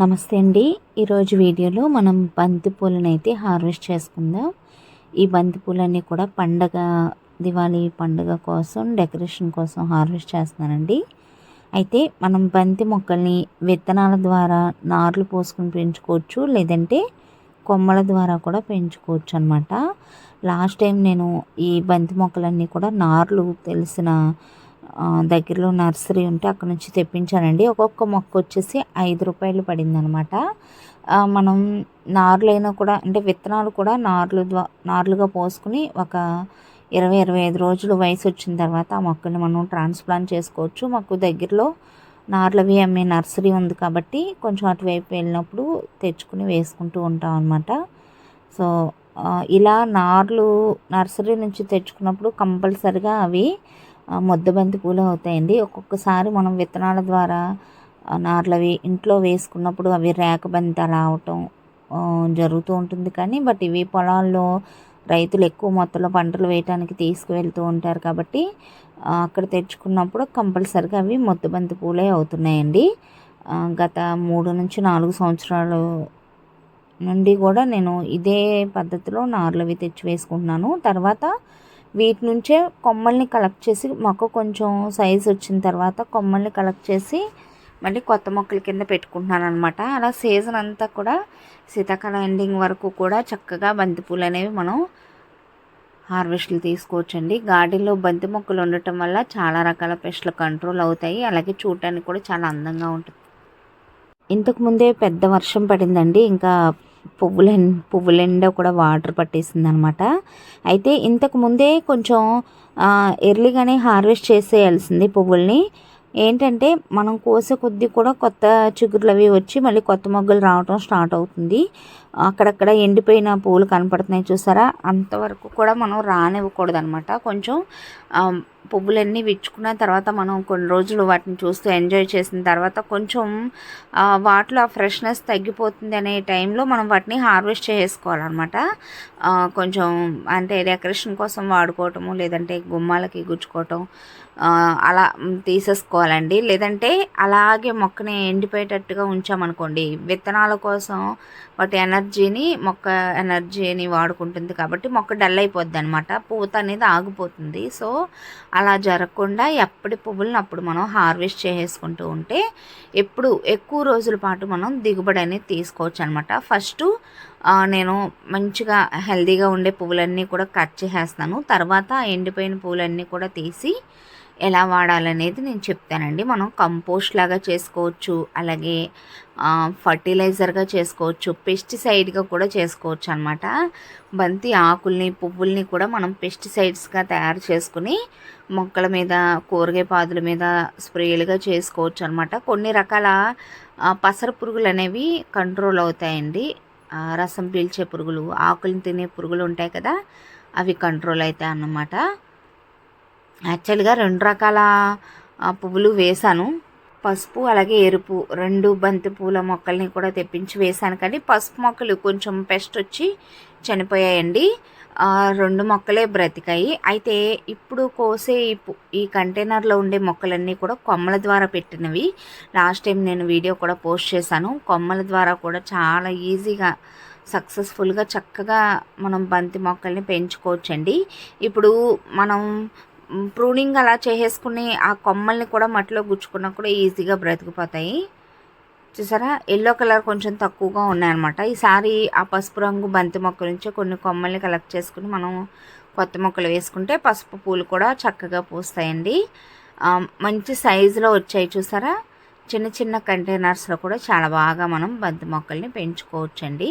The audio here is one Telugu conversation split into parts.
నమస్తే అండి. ఈరోజు వీడియోలో మనం బంతి పూలను అయితే హార్వెస్ట్ చేసుకుందాం. ఈ బంతి పూలన్నీ కూడా పండగ దివాళీ పండుగ కోసం డెకరేషన్ కోసం హార్వెస్ట్ చేస్తున్నానండి. అయితే మనం బంతి మొక్కల్ని విత్తనాల ద్వారా నార్లు పోసుకుని పెంచుకోవచ్చు లేదంటే కొమ్మల ద్వారా కూడా పెంచుకోవచ్చు అనమాట లాస్ట్ టైం నేను ఈ బంతి మొక్కలన్నీ కూడా నార్లు తెలిసిన దగ్గరలో నర్సరీ ఉంటే అక్కడ నుంచి తెప్పించానండి. ఒక్కొక్క మొక్క వచ్చేసి ఐదు రూపాయలు పడింది అనమాట మనం నార్లైనా కూడా అంటే విత్తనాలు కూడా నార్లు ద్వా నార్లుగా పోసుకుని ఒక ఇరవై ఇరవై ఐదు రోజులు వయసు వచ్చిన తర్వాత ఆ మొక్కని మనం ట్రాన్స్ప్లాంట్ చేసుకోవచ్చు. మాకు దగ్గరలో నార్లవి అమ్మే నర్సరీ ఉంది కాబట్టి కొంచెం అటువైపు వెళ్ళినప్పుడు తెచ్చుకుని వేసుకుంటూ ఉంటాం అనమాట సో ఇలా నార్లు నర్సరీ నుంచి తెచ్చుకున్నప్పుడు కంపల్సరిగా అవి మొద్దబంతి పూలు అవుతాయండి. ఒక్కొక్కసారి మనం విత్తనాల ద్వారా నార్లవి ఇంట్లో వేసుకున్నప్పుడు అవి రేకబంతి అలా అవటం జరుగుతూ ఉంటుంది. కానీ బట్ ఇవి పొలాల్లో రైతులు ఎక్కువ మొత్తంలో పంటలు వేయటానికి తీసుకువెళ్తూ ఉంటారు కాబట్టి అక్కడ తెచ్చుకున్నప్పుడు కంపల్సరిగా అవి మొద్దబంతి పూలే అవుతున్నాయండి. గత మూడు నుంచి నాలుగు సంవత్సరాలు నుండి కూడా నేను ఇదే పద్ధతిలో నార్లవి తెచ్చి వేసుకుంటున్నాను. తర్వాత వీటి నుంచే కొమ్మల్ని కలెక్ట్ చేసి మొక్క కొంచెం సైజ్ వచ్చిన తర్వాత కొమ్మల్ని కలెక్ట్ చేసి మళ్ళీ కొత్త మొక్కల కింద పెట్టుకుంటున్నాను అనమాట అలా సీజన్ అంతా కూడా శీతాకాలం ఎండింగ్ వరకు కూడా చక్కగా బంతిపూలు అనేవి మనం హార్వెస్ట్లు తీసుకోవచ్చండి. గార్డెన్లో బంతి మొక్కలు ఉండటం వల్ల చాలా రకాల పెస్ట్లు కంట్రోల్ అవుతాయి. అలాగే చూడటానికి కూడా చాలా అందంగా ఉంటుంది. ఇంతకుముందే పెద్ద వర్షం పడిందండి. ఇంకా పువ్వుల పువ్వులెండ కూడా వాటర్ పట్టేసింది అనమాట అయితే ఇంతకు ముందే కొంచెం ఎర్లీగానే హార్వెస్ట్ చేసేయాల్సింది పువ్వుల్ని. ఏంటంటే మనం కోసే కొద్దీ కూడా కొత్త చిగురులు అవి వచ్చి మళ్ళీ కొత్త మొగ్గలు రావటం స్టార్ట్ అవుతుంది. అక్కడక్కడ ఎండిపోయిన పువ్వులు కనపడుతున్నాయి చూసారా? అంతవరకు కూడా మనం రానివ్వకూడదు అనమాట కొంచెం పువ్వులన్నీ విచ్చుకున్న తర్వాత మనం కొన్ని రోజులు వాటిని చూస్తూ ఎంజాయ్ చేసిన తర్వాత కొంచెం వాటిలో ఆ ఫ్రెష్నెస్ తగ్గిపోతుంది అనే టైంలో మనం వాటిని హార్వెస్ట్ చేసుకోవాలన్నమాట. కొంచెం అంటే డెకరేషన్ కోసం వాడుకోవటము లేదంటే గుమ్మాలకి గుచ్చుకోవటం అలా తీసేసుకోవాలండి. లేదంటే అలాగే మొక్కని ఎండిపోయేటట్టుగా ఉంచామనుకోండి విత్తనాల కోసం వాటి ఎనర్జీని మొక్క ఎనర్జీని వాడుకుంటుంది కాబట్టి మొక్క డల్ అయిపోద్ది అనమాట పూత అనేది ఆగిపోతుంది. సో అలా జరగకుండా ఎప్పటి పువ్వులను అప్పుడు మనం హార్వెస్ట్ చేసేసుకుంటూ ఉంటే ఎప్పుడు ఎక్కువ రోజుల పాటు మనం దిగుబడి అనేది తీసుకోవచ్చు అనమాట ఫస్ట్ నేను మంచిగా హెల్దీగా ఉండే పువ్వులన్నీ కూడా కట్ చేసేస్తాను. తర్వాత ఎండిపోయిన పువ్వులన్నీ కూడా తీసి ఎలా వాడాలనేది నేను చెప్తానండి. మనం కంపోస్ట్ లాగా చేసుకోవచ్చు అలాగే ఫర్టిలైజర్గా చేసుకోవచ్చు పెస్టిసైడ్గా కూడా చేసుకోవచ్చు అనమాట బంతి ఆకుల్ని పువ్వుల్ని కూడా మనం పెస్టిసైడ్స్గా తయారు చేసుకుని మొక్కల మీద కూరగాయ పాదుల మీద స్ప్రేలుగా చేసుకోవచ్చు అనమాట కొన్ని రకాల పసర పురుగులు అనేవి కంట్రోల్ అవుతాయండి. రసం పీల్చే పురుగులు ఆకులను తినే పురుగులు ఉంటాయి కదా అవి కంట్రోల్ అవుతాయి అన్నమాట యాక్చువల్గా రెండు రకాల పువ్వులు వేశాను. పసుపు అలాగే ఎరుపు. రెండు బంతి పూల మొక్కల్ని కూడా తెప్పించి వేశాను. కానీ పసుపు మొక్కలు కొంచెం పెస్ట్ వచ్చి చనిపోయాయండి. రెండు మొక్కలే బ్రతికాయి. అయితే ఇప్పుడు కోసే ఈ కంటైనర్లో ఉండే మొక్కలన్నీ కూడా కొమ్మల ద్వారా పెట్టినవి. లాస్ట్ టైం నేను వీడియో కూడా పోస్ట్ చేశాను. కొమ్మల ద్వారా కూడా చాలా ఈజీగా సక్సెస్ఫుల్గా చక్కగా మనం బంతి మొక్కల్ని పెంచుకోవచ్చండి. ఇప్పుడు మనం ప్రూనింగ్ అలా చేసేసుకుని ఆ కొమ్మల్ని కూడా మట్టిలో గుచ్చుకున్నా కూడా ఈజీగా బ్రతికిపోతాయి. చూసారా? ఎల్లో కలర్ కొంచెం తక్కువగా ఉన్నాయన్నమాట. ఈసారి ఆ పసుపు రంగు బంతి మొక్క నుంచి కొన్ని కొమ్మల్ని కలెక్ట్ చేసుకుని మనం కొత్త మొక్కలు వేసుకుంటే పసుపు పూలు కూడా చక్కగా పూస్తాయండి. మంచి సైజులో వచ్చాయి చూసారా? చిన్న చిన్న కంటైనర్స్లో కూడా చాలా బాగా మనం బంతి మొక్కల్ని పెంచుకోవచ్చండి.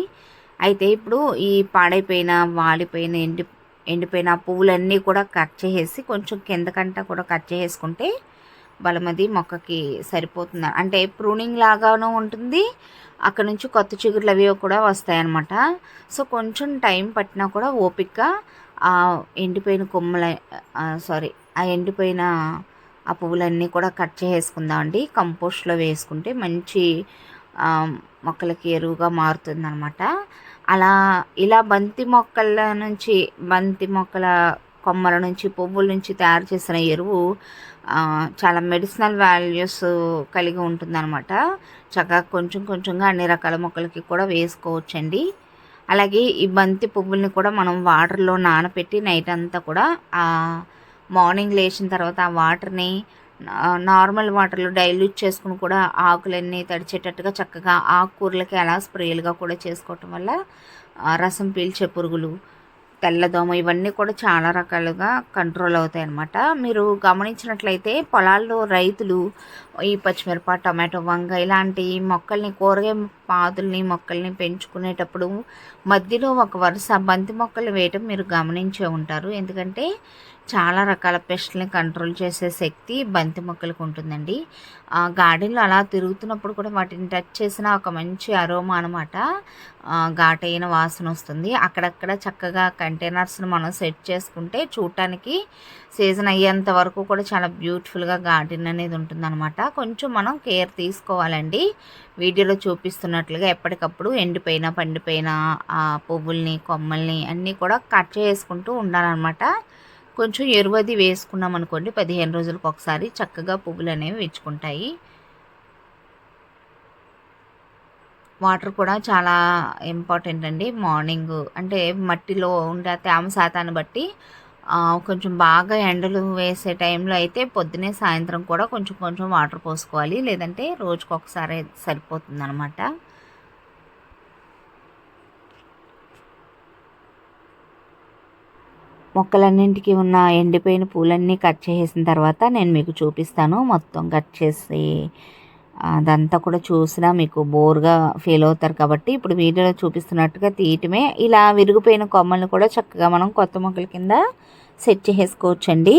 అయితే ఇప్పుడు ఈ పాడైపోయిన వాడిపోయిన ఎండి ఎండిపోయిన పువ్వులన్నీ కూడా కట్ చేసేసి కొంచెం కిందకంట కూడా కట్ చేసుకుంటే బలమది మొక్కకి సరిపోతుంది. అంటే ప్రూనింగ్ లాగానూ ఉంటుంది. అక్కడ నుంచి కొత్త చిగుర్లు అవి కూడా వస్తాయన్నమాట. సో కొంచెం టైం పట్టినా కూడా ఓపిక్గా ఆ ఎండిపోయిన కొమ్మల సారీ ఆ ఎండిపోయిన ఆ పువ్వులన్నీ కూడా కట్ చేసుకుందామండి కంపోస్ట్లో వేసుకుంటే మంచి మొక్కలకి ఎరువుగా మారుతుందనమాట అలా ఇలా బంతి మొక్కల నుంచి బంతి మొక్కల కొమ్మల నుంచి పువ్వుల నుంచి తయారు చేసిన ఎరువు చాలా మెడిసినల్ వాల్యూస్ కలిగి ఉంటుందన్నమాట. చక్కగా కొంచెం కొంచెంగా అన్ని రకాల మొక్కలకి కూడా వేసుకోవచ్చండి. అలాగే ఈ బంతి పువ్వుల్ని కూడా మనం వాటర్లో నానబెట్టి నైట్ అంతా కూడా మార్నింగ్ లేచిన తర్వాత ఆ వాటర్ని నార్మల్ వాటర్లో డైల్యూట్ చేసుకుని కూడా ఆకులన్నీ తడిచేటట్టుగా చక్కగా ఆకుకూరలకి అలా స్ప్రేలుగా కూడా చేసుకోవటం వల్ల రసం పీల్చే పురుగులు తెల్లదోమ ఇవన్నీ కూడా చాలా రకాలుగా కంట్రోల్ అవుతాయి అన్నమాట. మీరు గమనించినట్లయితే పొలాల్లో రైతులు ఈ పచ్చిమిరప టమాటో వంగ ఇలాంటి మొక్కల్ని కూరగాయ పాదుల్ని మొక్కల్ని పెంచుకునేటప్పుడు మధ్యలో ఒక వరుస బంతి మొక్కలు వేయటం మీరు గమనించే ఉంటారు. ఎందుకంటే చాలా రకాల పెస్ట్ని కంట్రోల్ చేసే శక్తి బంతి మొక్కలకు ఉంటుందండి. ఆ గార్డెన్లో అలా తిరుగుతున్నప్పుడు కూడా వాటిని టచ్ చేసిన ఒక మంచి అరోమా అనమాట ఘాటైన వాసన వస్తుంది. అక్కడక్కడ చక్కగా కంటైనర్స్ని మనం సెట్ చేసుకుంటే చూడటానికి సీజన్ అయ్యేంత వరకు కూడా చాలా బ్యూటిఫుల్గా గార్డెన్ అనేది ఉంటుందన్నమాట. కొంచెం మనం కేర్ తీసుకోవాలండి. వీడియోలో చూపిస్తున్నట్లుగా ఎప్పటికప్పుడు ఎండిపోయిన పండిపోయిన ఆ పువ్వుల్ని కొమ్మల్ని అన్నీ కూడా కట్ చేసుకుంటూ ఉండాలన్నమాట. కొంచెం ఎరువది వేసుకున్నాం అనుకోండి పదిహేను రోజులకు ఒకసారి చక్కగా పువ్వులు అనేవి విచ్చుకుంటాయి. వాటర్ కూడా చాలా ఇంపార్టెంట్ అండి. మార్నింగ్ అంటే మట్టిలో ఉండే తేమ శాతాన్ని బట్టి కొంచెం బాగా ఎండలు వేసే టైంలో అయితే పొద్దునే సాయంత్రం కూడా కొంచెం కొంచెం వాటర్ పోసుకోవాలి. లేదంటే రోజుకొకసారి సరిపోతుంది అనమాట మొక్కలన్నింటికి ఉన్న ఎండిపోయిన పూలన్నీ కట్ చేసిన తర్వాత నేను మీకు చూపిస్తాను. మొత్తం కట్ చేసి అదంతా కూడా చూసినా మీకు బోర్గా ఫీల్ అవుతారు కాబట్టి ఇప్పుడు వీడియోలో చూపిస్తున్నట్టుగా తీయటమే. ఇలా విరిగిపోయిన కొమ్మల్ని కూడా చక్కగా మనం కొత్త మొక్కల కింద సెట్ చేసుకోవచ్చండి.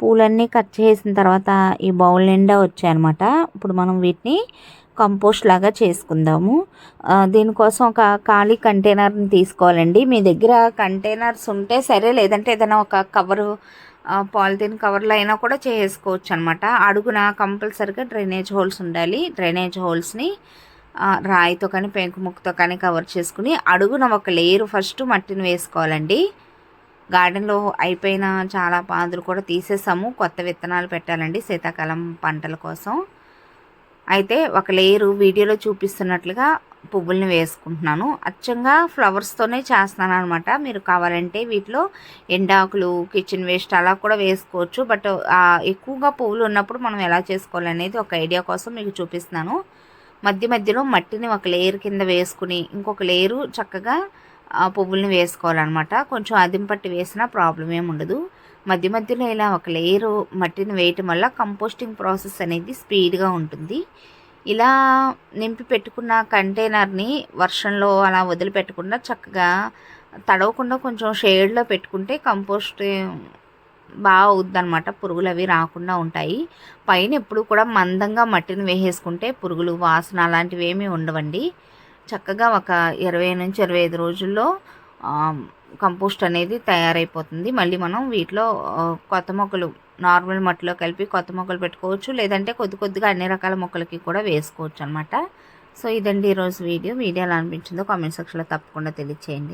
పూలన్నీ కట్ చేసిన తర్వాత ఈ బౌల్ నిండా వచ్చాయన్నమాట. ఇప్పుడు మనం వీటిని కంపోస్ట్ లాగా చేసుకుందాము. దీనికోసం ఒక ఖాళీ కంటైనర్ని తీసుకోవాలండి. మీ దగ్గర కంటైనర్స్ ఉంటే సరే లేదంటే ఏదైనా ఒక కవరు పాలిథిన్ కవర్లో అయినా కూడా చేసుకోవచ్చు అనమాట అడుగున కంపల్సరిగా డ్రైనేజ్ హోల్స్ ఉండాలి. డ్రైనేజ్ హోల్స్ని రాయితో కానీ పెంకు ముక్కతో కానీ కవర్ చేసుకుని అడుగున ఒక లేయర్ ఫస్ట్ మట్టిని వేసుకోవాలండి. గార్డెన్లో అయిపోయిన చాలా పాదులు కూడా తీసేసాము. కొత్త విత్తనాలు పెట్టాలండి శీతాకాలం పంటల కోసం. అయితే ఒక లేయరు వీడియోలో చూపిస్తున్నట్లుగా పువ్వుల్ని వేసుకుంటున్నాను. అచ్చంగా ఫ్లవర్స్తోనే చేస్తున్నాను అనమాట మీరు కావాలంటే వీటిలో ఎండాకులు కిచెన్ వేస్ట్ అలా కూడా వేసుకోవచ్చు. బట్ ఎక్కువగా పువ్వులు ఉన్నప్పుడు మనం ఎలా చేసుకోవాలనేది ఒక ఐడియా కోసం మీకు చూపిస్తున్నాను. మధ్య మధ్యలో మట్టిని ఒక లేయర్ కింద వేసుకుని ఇంకొక లేయరు చక్కగా పువ్వుల్ని వేసుకోవాలన్నమాట. కొంచెం అదిం పట్టి వేసినా ప్రాబ్లం ఏమి ఉండదు. మధ్య మధ్యలో ఇలా ఒక లేయరు మట్టిని వేయటం వల్ల కంపోస్టింగ్ ప్రాసెస్ అనేది స్పీడ్గా ఉంటుంది. ఇలా నింపి పెట్టుకున్న కంటైనర్ని వర్షంలో అలా వదిలిపెట్టకుండా చక్కగా తడవకుండా కొంచెం షేడ్లో పెట్టుకుంటే కంపోస్ట్ బాగా అవుద్దనమాట పురుగులు అవి రాకుండా ఉంటాయి. పైన ఎప్పుడు కూడా మందంగా మట్టిని వేసేసుకుంటే పురుగులు వాసన అలాంటివి ఏమీ ఉండవండి. చక్కగా ఒక ఇరవై నుంచి ఇరవై ఐదు రోజుల్లో కంపోస్ట్ అనేది తయారైపోతుంది. మళ్ళీ మనం వీటిలో కొత్త మొక్కలు నార్మల్ మట్టిలో కలిపి కొత్త మొక్కలు పెట్టుకోవచ్చు. లేదంటే కొద్ది కొద్దిగా అన్ని రకాల మొక్కలకి కూడా వేసుకోవచ్చు అనమాట సో ఇదండి ఈరోజు వీడియో. వీడియో ఎలా అనిపించిందో కామెంట్ సెక్షన్లో తప్పకుండా తెలియచేయండి.